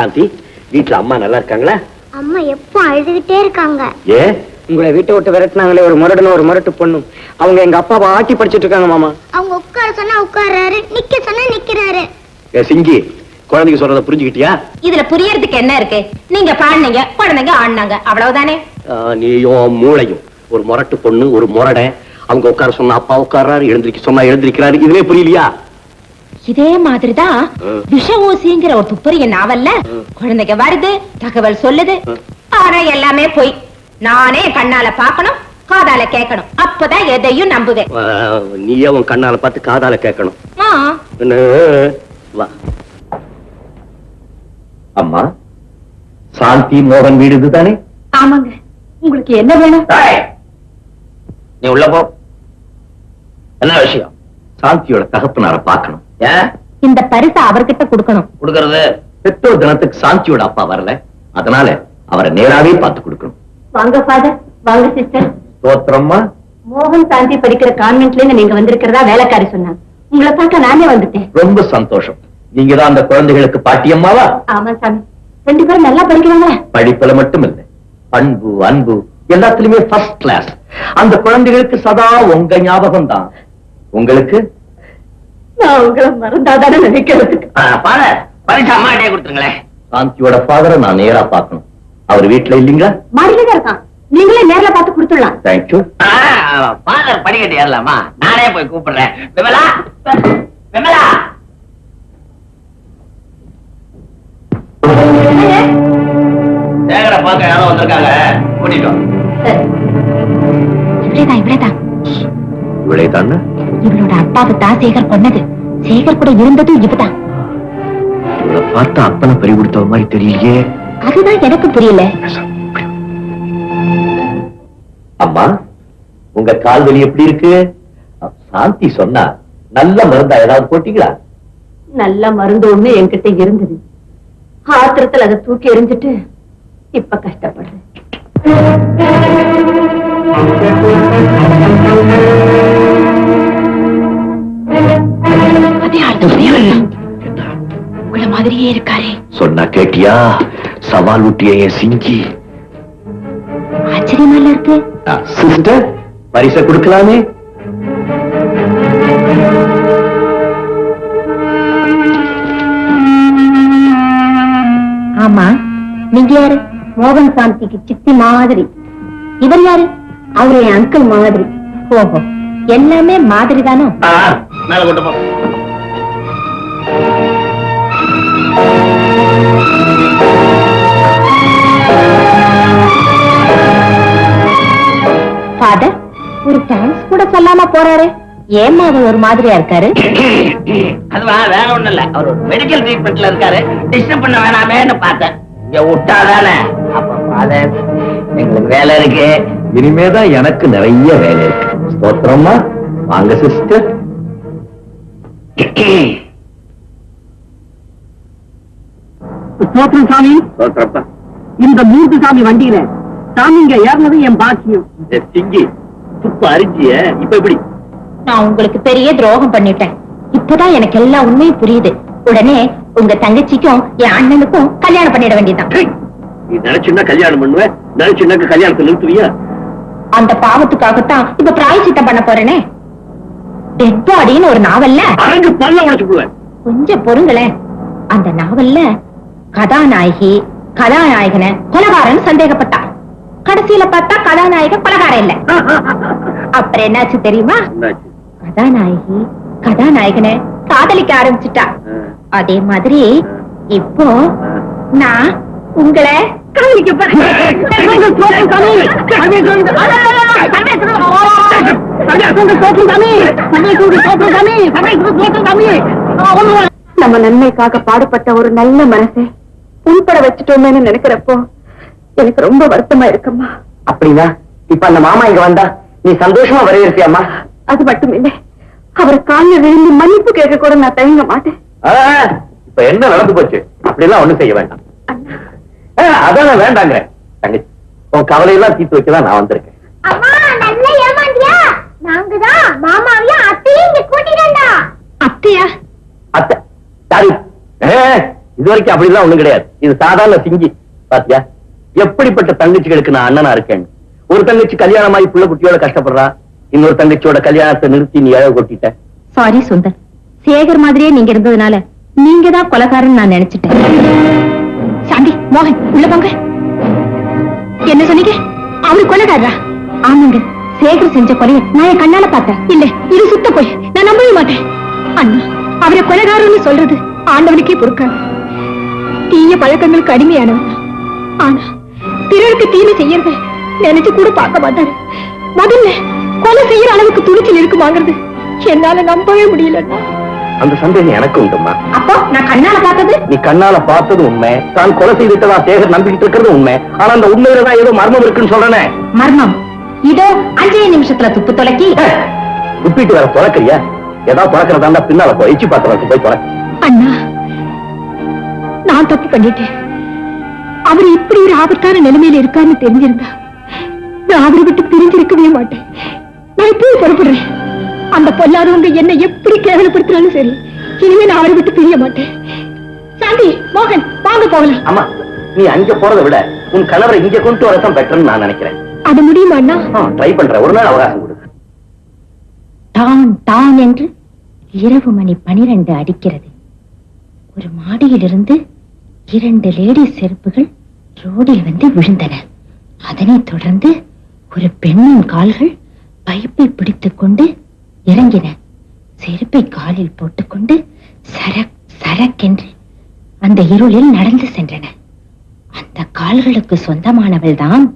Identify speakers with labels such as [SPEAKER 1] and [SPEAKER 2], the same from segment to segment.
[SPEAKER 1] சாந்தி வீட்டுல அம்மா நல்லா இருக்காங்களா?
[SPEAKER 2] அம்மா எப்போ அழுதுகிட்டே இருக்காங்க.
[SPEAKER 1] ஏ?
[SPEAKER 3] உங்களை வீட்டை விட்டு விரட்டினாங்களே ஒரு முரடுன்னு ஒரு முரட்டு பொண்ணு. அவங்க எங்க அப்பாவை ஆட்டி படிச்சிட்டு இருக்காங்க மாமா.
[SPEAKER 2] அவங்க உட்கார சொன்னா உட்கார்றாரு நிக்க சொன்னா நிக்கிறாரு.
[SPEAKER 1] ஏ சிங்கி குழந்தைக்கு சொல்றத புரிஞ்சுக்கிட்டியா?
[SPEAKER 4] இதுல புரியறதுக்கு என்ன இருக்கு? நீங்க பாடுனீங்க குழந்தைங்க ஆடினாங்க அவ்வளவுதானே?
[SPEAKER 1] நீயும் மூளையும் ஒரு முரட்டு பொண்ணு ஒரு முரடை. அவங்க உட்கார சொன்னா அப்பா உட்கார்றாரு எழுந்திருக்க சொன்னா எழுந்திருக்கிறாரு. இதுவே புரியலையா?
[SPEAKER 4] இதே மாதிரிதான். விஷ ஊசிங்கிற ஒரு துப்பறிய நாவல்ல. குழந்தைங்க வருது தகவல் சொல்லுது. ஆனா எல்லாமே போய். நானே கண்ணால பாக்கணும் காதால கேட்கணும். அப்பதான் எதையும் நம்புவேன்.
[SPEAKER 1] நீயே உன் கண்ணால பார்த்து காதால கேட்கணும்.
[SPEAKER 4] ஆ,
[SPEAKER 1] என்ன? வா. அம்மா சாந்தி மோகன் வீடு இதுதானே?
[SPEAKER 4] ஆமாங்க. உங்களுக்கு என்ன வேணும்?
[SPEAKER 1] நீ உள்ள போ. என்ன விஷயம்? சாந்தியோட தகப்பனார பார்க்கணும். ஏன்
[SPEAKER 4] இந்த பரிசை அவர்கிட்ட கொடுக்கணும்.
[SPEAKER 1] கொடுக்கறது? பெற்றோர் தினத்துக்கு சாந்தியோட அப்பா வரல. அதனால அவரை நேராவே பார்த்து கொடுக்கணும்.
[SPEAKER 4] வாங்க ஃபாதர் வாங்க சிஸ்டர்
[SPEAKER 1] ஸ்தோத்திரம்மா.
[SPEAKER 4] மோகன் சாந்தி படிக்கிற கான்வென்ட்ல இருந்து நீங்க வந்திருக்கிறதா வேலைக்காரி சொன்னாங்க. உங்களை பார்க்க நானே வந்துட்டேன்.
[SPEAKER 1] ரொம்ப சந்தோஷம். நீங்க தான் அந்த குழந்தைகளுக்கு பாட்டியம்மாவா
[SPEAKER 4] ஆமா சாமி. ரெண்டு பேரும் நல்லா படிக்கிறாங்களா.
[SPEAKER 1] படிப்புல மட்டும் இல்ல அன்பு அன்பு எல்லாத்துலயுமே ஃபர்ஸ்ட் கிளாஸ் அந்த குழந்தைகளுக்கு சதா உங்க ஞாபகம் தான் உங்களுக்கு?
[SPEAKER 4] நான் உங்களை மறந்தாதானே நினைக்கிறதுக்கு.
[SPEAKER 5] பரிசு கொடுத்துருங்களேன்.
[SPEAKER 1] சாந்தியோட ஃபாதரை நான் நேரா பார்க்கணும். அவர் வீட்டுல இல்லீங்களா?
[SPEAKER 4] மாடியில இருக்கான். நீங்களே நேர்ல பார்த்து கொடுத்துடலாம்.
[SPEAKER 1] தேங்க்யூ
[SPEAKER 5] பாதர் படிக்கட்டு ஏறலாமா? நானே போய் கூப்பிடுறேன். விமலா விமலா. சேகர பார்க்க யாரோ வந்திருக்காங்க.
[SPEAKER 1] இவளே தானே?
[SPEAKER 4] இவளோட அப்பாவை தான் சேகர் கொன்னது. சேகர் கூட இருந்ததும் இவதான்.
[SPEAKER 1] இவளை பார்த்தா அப்பனை பறி கொடுத்த மாதிரி தெரியலையே.
[SPEAKER 4] அதுதான் எனக்கு புரியல.
[SPEAKER 1] அம்மா உங்க கால் வலி எப்படி இருக்கு? சாந்தி சொன்னா நல்ல மருந்தா ஏதாவது போட்டீங்களா?
[SPEAKER 4] நல்ல மருந்து ஒண்ணு என்கிட்ட இருந்தது. ஆத்திரத்துல அதை தூக்கி எறிஞ்சிட்டு இப்ப கஷ்டப்படுறேன். உங்கள மாதிரியே இருக்காரே.
[SPEAKER 1] சொன்னா கேட்டியா? சவால் ஊட்டிய என் சிங்கி.
[SPEAKER 4] ஆச்சரியமா இருக்கு?
[SPEAKER 1] சிஸ்டர் பரிசை கொடுக்கலாமே?
[SPEAKER 4] ஆமா நீங்க யாரு? மோகன் சாந்திக்கு சித்தி மாதிரி. இவர் யாரு? அவரு என் அங்கிள் மாதிரி. ஓஹோ எல்லாமே மாதிரி தானோ?
[SPEAKER 5] மேல கொண்டு போ.
[SPEAKER 4] ஃபாதர் ஒரு தேங்க்ஸ் கூட சொல்லாம போறாரு. ஏமா அவர் ஒரு மாதிரியா இருக்காரு?
[SPEAKER 5] அதுவா வேற ஒண்ணும் இல்ல. அவர் ஒரு மெடிக்கல் ட்ரீட்மெண்ட்ல இருக்காரு. டிஸ்டர்ப் பண்ண வேணாமேன்னு பார்த்தேன். இங்க விட்டாதானே அப்ப ஃபாதர் எங்களுக்கு வேலை இருக்கு.
[SPEAKER 1] இனிமேதான் எனக்கு நிறைய வேலை இருக்கு. ஸ்தோத்திரம்மா. வாங்க சிஸ்டர்
[SPEAKER 3] ஸ்தோத்திரம் சாமி.
[SPEAKER 1] ஸ்தோத்திரப்பா
[SPEAKER 3] இந்த மூர்த்தி சாமி வண்டியில சாமிங்க ஏறினது என் பாக்கியம்?
[SPEAKER 1] சிங்கி துப்பு அரிஞ்சிய இப்ப எப்படி?
[SPEAKER 4] நான் உங்களுக்கு பெரிய துரோகம் பண்ணிட்டேன். இப்பதான் எனக்கு எல்லா உண்மையும் புரியுது. உடனே உங்க தங்கச்சிக்கும் என் அண்ணனுக்கும் கல்யாணம் பண்ணிட வேண்டியதுதான்.
[SPEAKER 1] ஹேய், நீ நினைச்சுன்னா கல்யாணம் பண்ணுவ நினைச்சுன்னாக்க கல்யாணத்தை நிறுத்துவியா?
[SPEAKER 4] அந்த பாவத்துக்காகத்தான் இப்ப பிராயச்சித்தம் பண்ண போறேனே. டெட் பாடின்னு ஒரு நாவல்ல.
[SPEAKER 1] அரங்கு பல்ல உடைச்சு விடுவேன்
[SPEAKER 4] கொஞ்சம் பொறுங்களேன் அந்த நாவல்ல கதாநாயகி கதாநாயகனை கொலகாரன் சந்தேகப்பட்டா கடைசியில பார்த்தா கதாநாயகன் கொலகாரன் இல்ல அப்புறம் என்னாச்சு தெரியுமா கதாநாயகி கதாநாயகனை காதலிக்க ஆரம்பிச்சுட்டா அதே மாதிரி இப்போ நான் உங்களை காதலிக்க
[SPEAKER 6] நம்ம நன்மைக்காக பாடுபட்ட ஒரு நல்ல மனசை புண்பட வச்சுட்டோமேன்னு நினைக்கிறப்போ எனக்கு ரொம்ப வருத்தமா இருக்கும்மா
[SPEAKER 3] அப்படின்னா இப்ப அந்த மாமா இங்க வந்தா நீ சந்தோஷமா வரவேற்பியாமா
[SPEAKER 6] அது மட்டும் இல்லை அவர் காலில் விழுந்து மன்னிப்பு கேட்க கூட நான் தயங்க மாட்டேன்.
[SPEAKER 1] ஆ, இப்ப என்ன நடந்து போச்சு? அப்படிலாம் ஒண்ணும் செய்ய வேண்டாம். அதான் வேண்டாங்க தங்கச்சி உன் கவலையெல்லாம் தீர்த்து வைக்கதான் நான் வந்திருக்கேன்.
[SPEAKER 2] அம்மா நல்ல ஏமாந்தியா? நாங்க தான் மாமாவையும் அத்தையும் இங்க கூட்டிட்டு வந்தா
[SPEAKER 4] அத்தையா?
[SPEAKER 1] அத்தை யாரு? ஏ, இது வரைக்கும் அப்படிலாம் ஒண்ணும் கிடையாது. இது சாதாரண சிங்கி. பாத்தியா? எப்படிப்பட்ட தங்கச்சிகளுக்கு நான் அண்ணனா இருக்கேன்? ஒரு தங்கச்சி கல்யாணமாயி புள்ள குட்டியோட கஷ்டப்படுறா. இன்னொரு தங்கச்சியோட கல்யாணத்தை நிறுத்தி நீ அழகு கொட்டிட்ட.
[SPEAKER 4] சாரி சுந்தர். சேகர் மாதிரியே நீங்க இருந்ததுனால நீங்க தான் கொலகாரன் நான் நினைச்சிட்டேன். சாந்தி மோகன் உள்ள போங்க. என்ன சொன்னீங்க? அவரு கொலைகாரரா? ஆமாங்க. சேகர் செஞ்ச கொலையை நான் என் கண்ணால பார்த்தேன். இல்ல இது சுத்த போய். நான் நம்பவே மாட்டேன். அண்ணா அவரை கொலகாரன்னு சொல்றது ஆண்டவனுக்கே பொறுக்காது. தீய பழக்கங்களுக்கு அடிமையானவன். ஆனா பிறருக்கு தீமை செய்யறத நினைச்சு கூட பார்க்க மாட்டாரு. முதல்ல கொலை செய்யற அளவுக்கு துணிச்சல் இருக்குமாங்கிறது என்னால நம்பவே முடியலண்ணா.
[SPEAKER 1] அந்த சந்தேகம் எனக்கு உண்டுமா
[SPEAKER 4] அப்போ நான் கண்ணால பார்த்தது?
[SPEAKER 1] நீ கண்ணால பார்த்தது உண்மை. தான் கொலை செய்துட்டதா சேகர் நம்பிக்கிட்டு இருக்கிறது உண்மை. ஆனா அந்த உண்மையில தான் ஏதோ மர்மம் இருக்குன்னு சொல்றேனே.
[SPEAKER 4] மர்மம். இதோ அஞ்சே நிமிஷத்துல துப்பு துலக்கி.
[SPEAKER 1] உப்பிட்டு வேற துறக்கறியா ஏதாவது துறக்கிறதா இருந்தா பின்னால போய் எச்சி பாத்திரம் போய் துறக்க
[SPEAKER 4] அண்ணா நான் தப்பு பண்ணிட்டேன். அவர் இப்படி ஒரு ஆபத்தான நிலைமையில இருக்காருன்னு தெரிஞ்சிருந்தா நான் அவரை விட்டு பிரிஞ்சிருக்கவே மாட்டேன். நான் இப்பவே புறப்படுறேன். அந்த பொல்லாதவங்க என்ன எப்படி கேவலப்படுத்தினாலும் சரி இனிமே நான் அவரை விட்டு பிரிய மாட்டேன். சாந்தி மோகன் வாங்க போகலாம்.
[SPEAKER 1] ஆமா நீ அங்க போறதை விட உன் கணவரை இங்க கொண்டு வரதான் பெட்டர்னு நான் நினைக்கிறேன்.
[SPEAKER 4] அது முடியுமா அண்ணா?
[SPEAKER 1] ட்ரை பண்றேன். ஒரு நாள் அவகாசம் கொடு.
[SPEAKER 4] டான் டான் என்று இரவு மணி பனிரெண்டு அடிக்கிறது. ஒரு மாடியிலிருந்து இரண்டு லேடிஸ் செருப்புகள் ரோடில் வந்து விழுந்தன. அதனைத் தொடர்ந்து ஒரு பெண்ணின் கால்கள் பைப்பை பிடித்துக் கொண்டு இறங்கின. செருப்பை காலில் போட்டுக்கொண்டு சரக் சரக் அந்த இருளில் நடந்து சென்றன. அந்த கால்களுக்கு சொந்தமானவள் தான்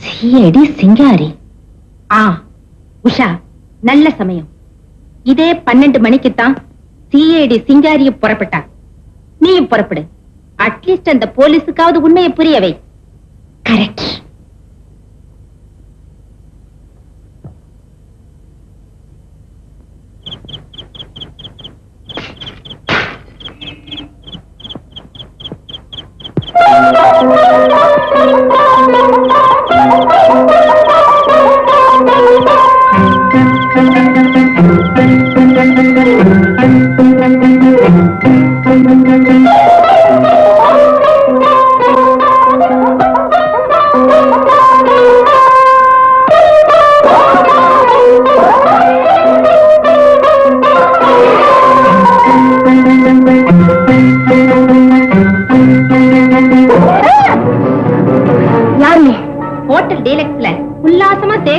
[SPEAKER 4] சீயடி சிங்காரி. ஆ உஷா நல்ல சமயம். இதே பன்னெண்டு மணிக்குத்தான் சிஐடி சிங்காரிய புறப்பட்டா நீயும் புறப்படு. அட்லீஸ்ட் அந்த போலீஸுக்காவது உண்மையை புரியவை கரெக்ட்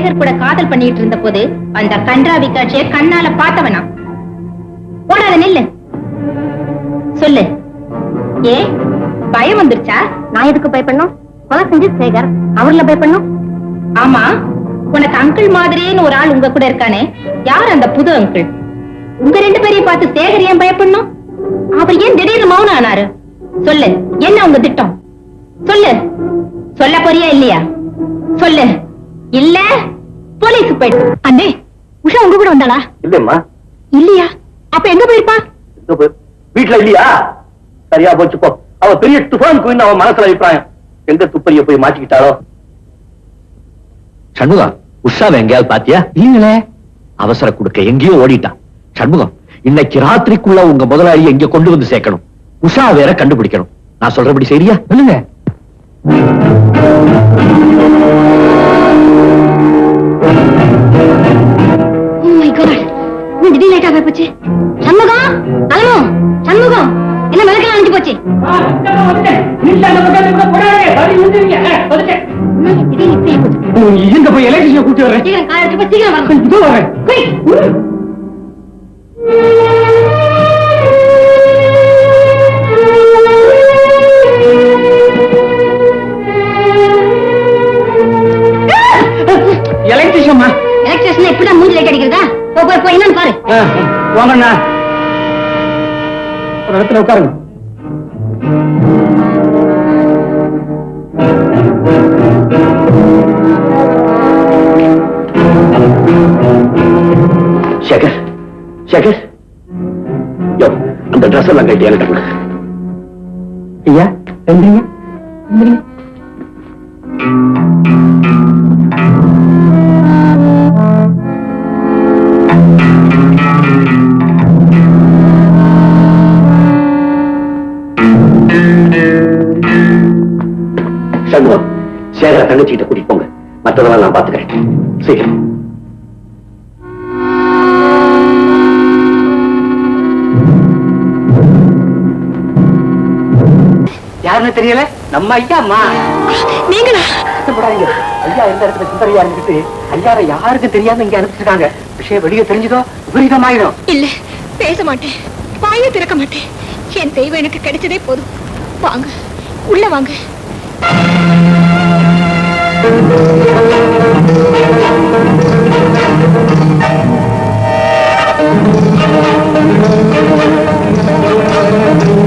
[SPEAKER 4] உல்லாசமா கூட காதல் பண்ணிட்டு இருந்த போது அந்த கன்றாவி காட்சியை கண்ணால பார்த்தவனா? போடாத நில்லு. சொல்லு. ஏ பயம் வந்துருச்சா? நான் எதுக்கு பயப்படணும்? கொலை செஞ்சு சேகர் அவர்ல பயப்படணும்? ஆமா உனக்கு அங்கிள் மாதிரின்னு ஒரு ஆள் உங்க கூட இருக்கானே. யார் அந்த புது அங்கிள்? உங்க ரெண்டு பேரையும் பார்த்து சேகர் ஏன் பயப்படணும்? அவர் ஏன் திடீர்னு மௌனம் ஆனாரு? சொல்லு என்ன உங்க திட்டம்? சொல்லு. சொல்ல போறியா இல்லையா? சொல்லு. இல்ல போலீஸ் போயிட்டு அண்ணே உஷா உங்க கூட வந்தாளா?
[SPEAKER 1] இல்லம்மா.
[SPEAKER 4] இல்லையா? அப்ப எங்க போயிருப்பா.
[SPEAKER 1] வீட்டுல இல்லையா? சரியா போச்சு போ. அவ பெரிய துஃபான் குயின் அவன் மனசுல அபிப்பிராயம். எங்க துப்பறிய போய் மாட்டிக்கிட்டாளோ? சண்முகம் உஷாவை எங்கேயாவது பாத்தியா? இல்லங்களே. அவசர கொடுக்க எங்கேயோ ஓடிட்டான். சண்முகம் இன்னைக்கு ராத்திரிக்குள்ள உங்க முதலாளியை இங்க கொண்டு வந்து சேர்க்கணும். உஷா வேற கண்டுபிடிக்கணும். நான் சொல்றபடி சரியா சொல்லுங்க.
[SPEAKER 3] எங்க போய் எலக்ட்ரிஷியன் கூட்டி வரேன் இதோ வரேன்
[SPEAKER 4] Quick.
[SPEAKER 3] எலக்ட்ரிஷியன்மா
[SPEAKER 4] எலக்ட்ரிஷன் எப்படிதான் மூஞ்சி லைட் அடிக்கிறதா? போ போ போ என்னன்னு பாரு.
[SPEAKER 3] வாங்கண்ணா. ஒரு இடத்துல உட்காருங்க.
[SPEAKER 1] சேகர் சேகர் யோ அந்த ட்ரெஸ் எல்லாம் கட்டி எனக்கு
[SPEAKER 3] ஐயா நன்றிங்க நன்றிங்க
[SPEAKER 7] சண்முகம் சேகர தங்கச்சிகிட்ட கூட்டிட்டு போங்க. மற்றதெல்லாம் நான் பாத்துக்கிறேன் சீக்கிரம்.
[SPEAKER 3] யாருன்னு தெரியல? நம்ம ஐயா அம்மா
[SPEAKER 8] நீங்களா?
[SPEAKER 3] கஷ்டப்படாதீங்க. ஐயா எந்த இடத்துல சுந்தரியா இருந்துட்டு ஐயாவை யாருக்கும் தெரியாம இங்க அனுப்பிச்சிருக்காங்க. விஷயம் வெளியே தெரிஞ்சதோ விபரீதமாயிடும்.
[SPEAKER 8] இல்ல பேச மாட்டேன். வாயை திறக்க மாட்டேன். என் தெய்வம் எனக்கு கிடைச்சதே போதும். வாங்க உள்ள வாங்க.
[SPEAKER 9] நீங்களா இங்கே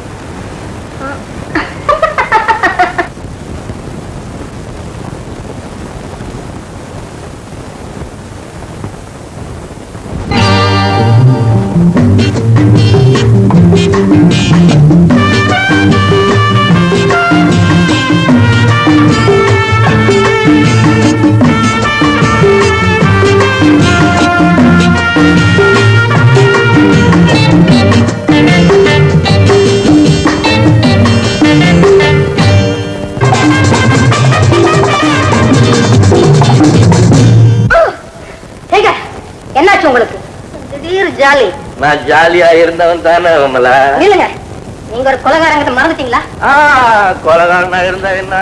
[SPEAKER 9] ஜாலி.
[SPEAKER 5] நான் ஜாலியா இருந்தவன் தானே விமலா.
[SPEAKER 9] இல்லைங்க. நீங்க ஒரு கொலகாரங்கிட்ட மறந்துட்டீங்களா?
[SPEAKER 5] கொலகாரனா இருந்தா என்ன?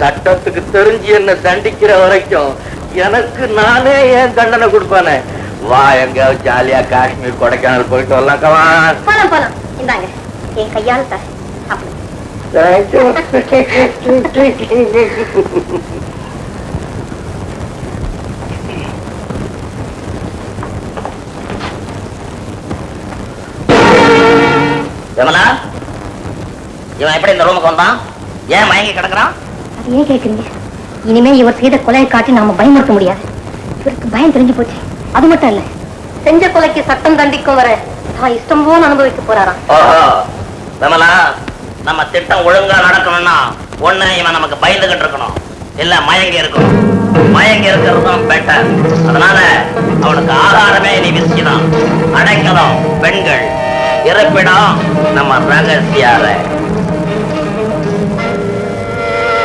[SPEAKER 5] சட்டத்துக்கு தெரிஞ்சு என்ன தண்டிக்கிற வரைக்கும் எனக்கு நானே ஏன் தண்டனை கொடுப்பானே? வா எங்கேயாவது ஜாலியா காஷ்மீர் கொடைக்கானல் போயிட்டு வரலாம் கவான்
[SPEAKER 9] பழம் பழம் இந்தாங்க. என் கையால் தர சாப்பிடுங்க
[SPEAKER 5] விமலா இவன் எப்படி இந்த ரூமுக்கு வந்தான்? ஏன் மயங்கி கிடக்குறான்?
[SPEAKER 9] அது ஏன் கேக்குறீங்க இனிமே இவர் செய்த கொலையை காட்டி நாம பயமுறுத்த முடியாது. இவருக்கு பயம் தெரிஞ்சு போச்சு. அது மட்டும் இல்ல செஞ்ச கொலைக்கு சட்டம் தண்டிக்கும் வர தான் இஷ்டம் போல அனுபவிக்க போறாராம்.
[SPEAKER 5] விமலா நம்ம திட்டம் ஒழுங்கா நடக்கணும்னா ஒண்ணு இவன் நமக்கு பயந்துகிட்டு இருக்கணும். இல்ல மயங்கி இருக்கணும். மயங்கி இருக்கிறது தான் பெட்டர் அதனால அவனுக்கு ஆகாரமே நீ விசிதான் அடைக்கலம் பெண்கள். இறப்பிடம் நம்ம ரகசியாரை